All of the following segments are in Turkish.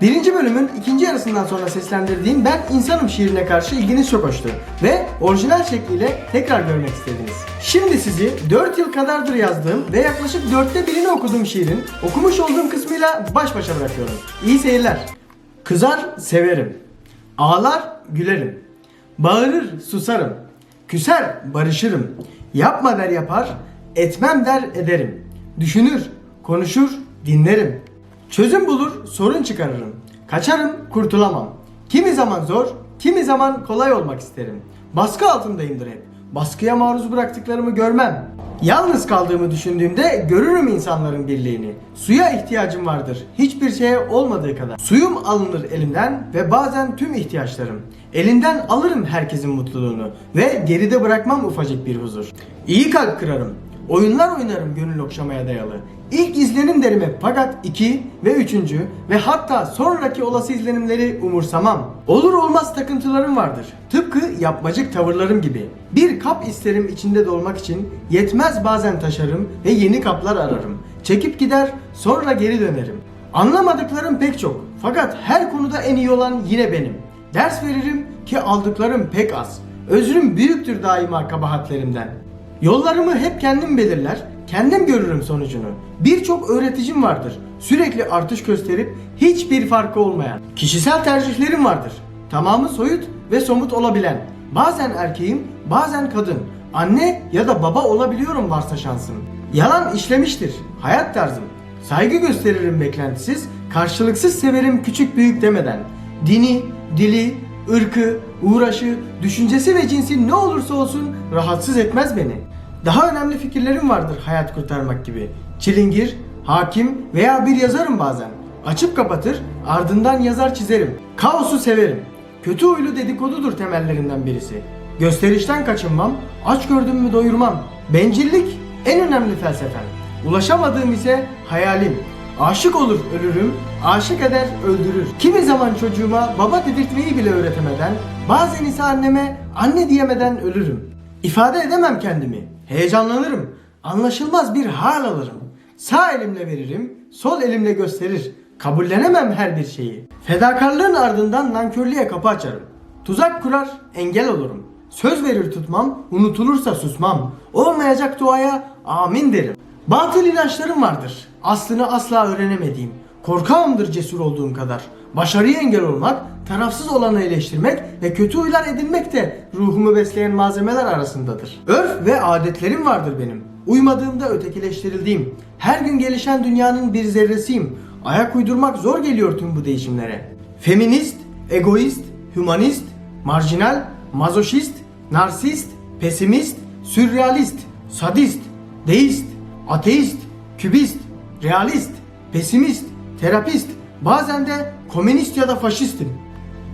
Birinci bölümün ikinci yarısından sonra seslendirdiğim Ben İnsanım şiirine karşı ilginiz çok hoştu ve orijinal şekliyle tekrar görmek istediniz. Şimdi sizi 4 yıl kadardır yazdığım ve yaklaşık dörtte birini okuduğum şiirin okumuş olduğum kısmıyla baş başa bırakıyorum. İyi seyirler. Kızar severim, ağlar gülerim, bağırır susarım, küser barışırım, yapma der yapar, etmem der ederim, düşünür, konuşur, dinlerim. Çözüm bulur, sorun çıkarırım. Kaçarım, kurtulamam. Kimi zaman zor, kimi zaman kolay olmak isterim. Baskı altındayımdır hep. Baskıya maruz bıraktıklarımı görmem. Yalnız kaldığımı düşündüğümde görürüm insanların birliğini. Suya ihtiyacım vardır. Hiçbir şeye olmadığı kadar. Suyum alınır elimden ve bazen tüm ihtiyaçlarım. Elinden alırım herkesin mutluluğunu ve geride bırakmam ufacık bir huzur. İyi kalp kırarım. Oyunlar oynarım gönül okşamaya dayalı. İlk izlenim derim hep fakat iki ve üçüncü ve hatta sonraki olası izlenimleri umursamam. Olur olmaz takıntılarım vardır. Tıpkı yapmacık tavırlarım gibi. Bir kap isterim içinde dolmak için yetmez bazen taşarım ve yeni kaplar ararım. Çekip gider sonra geri dönerim. Anlamadıklarım pek çok fakat her konuda en iyi olan yine benim. Ders veririm ki aldıklarım pek az. Özrüm büyüktür daima kabahatlerimden. Yollarımı hep kendim belirler, kendim görürüm sonucunu. Birçok öğreticim vardır. Sürekli artış gösterip hiçbir farkı olmayan. Kişisel tercihlerim vardır. Tamamı soyut ve somut olabilen. Bazen erkeğim, bazen kadın. Anne ya da baba olabiliyorum varsa şansım. Yalan işlemiştir. Hayat tarzım. Saygı gösteririm beklentisiz, karşılıksız severim küçük büyük demeden. Dini, dili, ırkı, uğraşı, düşüncesi ve cinsi ne olursa olsun rahatsız etmez beni. Daha önemli fikirlerim vardır hayat kurtarmak gibi. Çilingir, hakim veya bir yazarım bazen. Açıp kapatır, ardından yazar çizerim. Kaosu severim. Kötü huylu dedikodudur temellerinden birisi. Gösterişten kaçınmam, aç gördüm mü doyurmam. Bencillik en önemli felsefem. Ulaşamadığım ise hayalim. Aşık olur ölürüm, aşık eder öldürür. Kimi zaman çocuğuma baba dedirtmeyi bile öğretemeden, bazen ise anneme anne diyemeden ölürüm. İfade edemem kendimi, heyecanlanırım, anlaşılmaz bir hal alırım. Sağ elimle veririm, sol elimle gösterir. Kabullenemem her bir şeyi. Fedakarlığın ardından nankörlüğe kapı açarım. Tuzak kurar, engel olurum. Söz verir tutmam, unutulursa susmam. Olmayacak duaya amin derim. Batıl inançlarım vardır. Aslını asla öğrenemediğim. Korkağımdır cesur olduğum kadar. Başarıya engel olmak, tarafsız olanı eleştirmek ve kötü huylar edinmek de ruhumu besleyen malzemeler arasındadır. Örf ve adetlerim vardır benim. Uymadığımda ötekileştirildiğim, her gün gelişen dünyanın bir zerresiyim. Ayak uydurmak zor geliyor tüm bu değişimlere. Feminist, egoist, hümanist, marjinal, mazoşist, narsist, pesimist, sürrealist, sadist, deist, ateist, kübist, realist, pesimist, terapist, bazen de komünist ya da faşistim.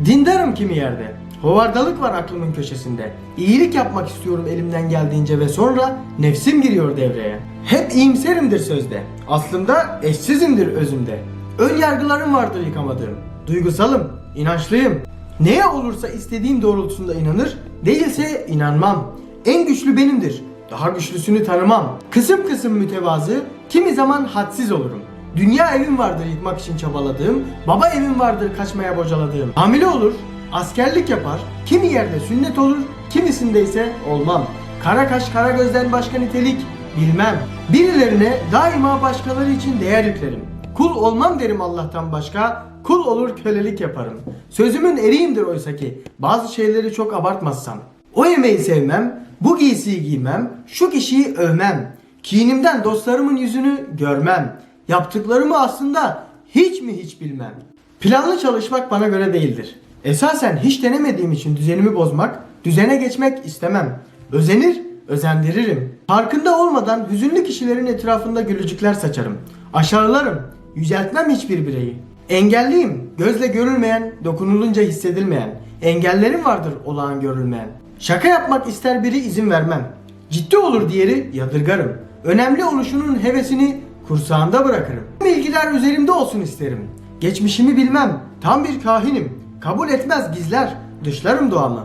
Dindarım kimi yerde. Hovardalık var aklımın köşesinde. İyilik yapmak istiyorum elimden geldiğince ve sonra nefsim giriyor devreye. Hep iyimserimdir sözde. Aslında eşsizimdir özümde. Ön yargılarım vardır yıkamadığım. Duygusalım, inançlıyım. Neye olursa istediğim doğrultusunda inanır, değilse inanmam. En güçlü benimdir. Daha güçlüsünü tanımam. Kısım kısım mütevazı, kimi zaman hadsiz olurum. Dünya evim vardır yıkmak için çabaladığım, baba evim vardır kaçmaya bocaladığım. Hamile olur, askerlik yapar, kimi yerde sünnet olur, kimisinde ise olmam. Kara kaş kara gözden başka nitelik bilmem. Birilerine daima başkaları için değer yüklerim. Kul olmam derim Allah'tan başka, kul olur kölelik yaparım. Sözümün eriyimdir oysa ki bazı şeyleri çok abartmazsam. O yemeği sevmem, bu giysiyi giymem, şu kişiyi övmem. Kinimden dostlarımın yüzünü görmem. Yaptıklarımı aslında hiç mi hiç bilmem. Planlı çalışmak bana göre değildir. Esasen hiç denemediğim için düzenimi bozmak, düzene geçmek istemem. Özenir, özendiririm. Farkında olmadan hüzünlü kişilerin etrafında gülücükler saçarım. Aşağılarım, yüceltmem hiçbir bireyi. Engelliyim, gözle görülmeyen, dokunulunca hissedilmeyen. Engellerim vardır olağan görülmeyen. Şaka yapmak ister biri izin vermem. Ciddi olur diğeri yadırgarım. Önemli oluşunun hevesini kursağında bırakırım. Bilgiler üzerimde olsun isterim. Geçmişimi bilmem, tam bir kahinim. Kabul etmez gizler, dışlarım doğamı.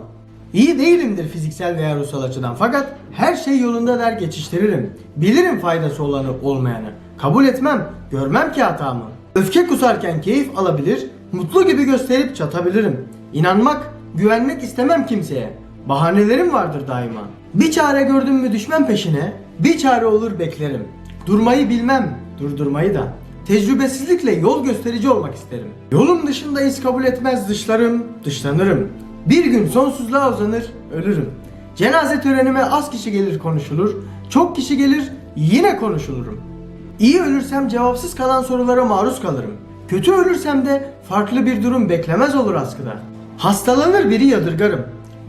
İyi değilimdir fiziksel veya ruhsal açıdan fakat her şey yolunda der geçiştiririm. Bilirim faydası olanı olmayanı. Kabul etmem, görmem ki hatamı. Öfke kusarken keyif alabilir, Mutlu gibi gösterip çatabilirim. İnanmak, güvenmek istemem kimseye. Bahanelerim vardır daima. Bir çare gördüm mü düşmem peşine, bir çare olur beklerim. Durmayı bilmem, durdurmayı da. Tecrübesizlikle yol gösterici olmak isterim. Yolun dışında iz kabul etmez dışlarım, dışlanırım. Bir gün sonsuzluğa uzanır, ölürüm. Cenaze törenime az kişi gelir konuşulur, çok kişi gelir yine konuşulurum. İyi ölürsem cevapsız kalan sorulara maruz kalırım. Kötü ölürsem de farklı bir durum beklemez olur askıda. Hastalanır biri yadırgarım.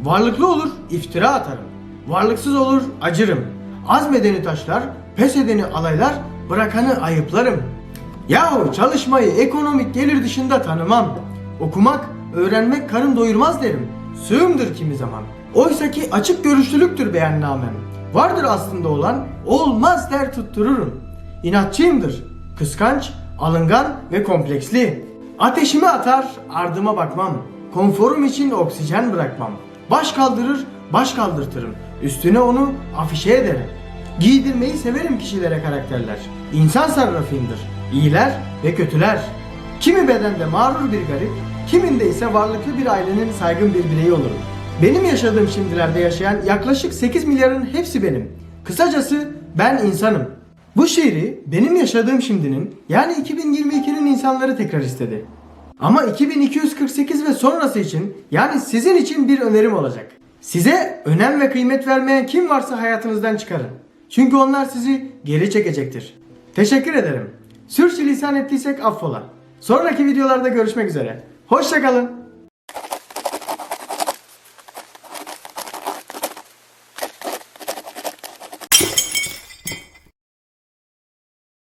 Varlıklı olur iftira atarım. Varlıksız olur acırım. Azmedeni taşlar, pes edeni alaylar, bırakanı ayıplarım. Yahu çalışmayı ekonomik gelir dışında tanımam. Okumak, öğrenmek karın doyurmaz derim. Sığımdır kimi zaman. Oysa ki açık görüşlülüktür beyannamem. Vardır aslında olan, olmaz der tuttururum. İnatçıyımdır. Kıskanç, alıngan ve kompleksli. Ateşimi atar, ardıma bakmam. Konforum için oksijen bırakmam. Baş kaldırır, baş kaldırtırım. Üstüne onu afişe ederim. Giydirmeyi severim kişilere karakterler. İnsan sarrafıyımdır. İyiler ve kötüler. Kimi bedende mağrur bir garip, kiminde ise varlıklı bir ailenin saygın bir bireyi olurum. Benim yaşadığım şimdilerde yaşayan yaklaşık 8 milyarın hepsi benim. Kısacası ben insanım. Bu şiiri benim yaşadığım şimdinin yani 2022'nin insanları tekrar istedi. Ama 2248 ve sonrası için yani sizin için bir önerim olacak. Size önem ve kıymet vermeyen kim varsa hayatınızdan çıkarın. Çünkü onlar sizi geri çekecektir. Teşekkür ederim. Sürçülisan ettiysek affola. Sonraki videolarda görüşmek üzere. Hoşçakalın.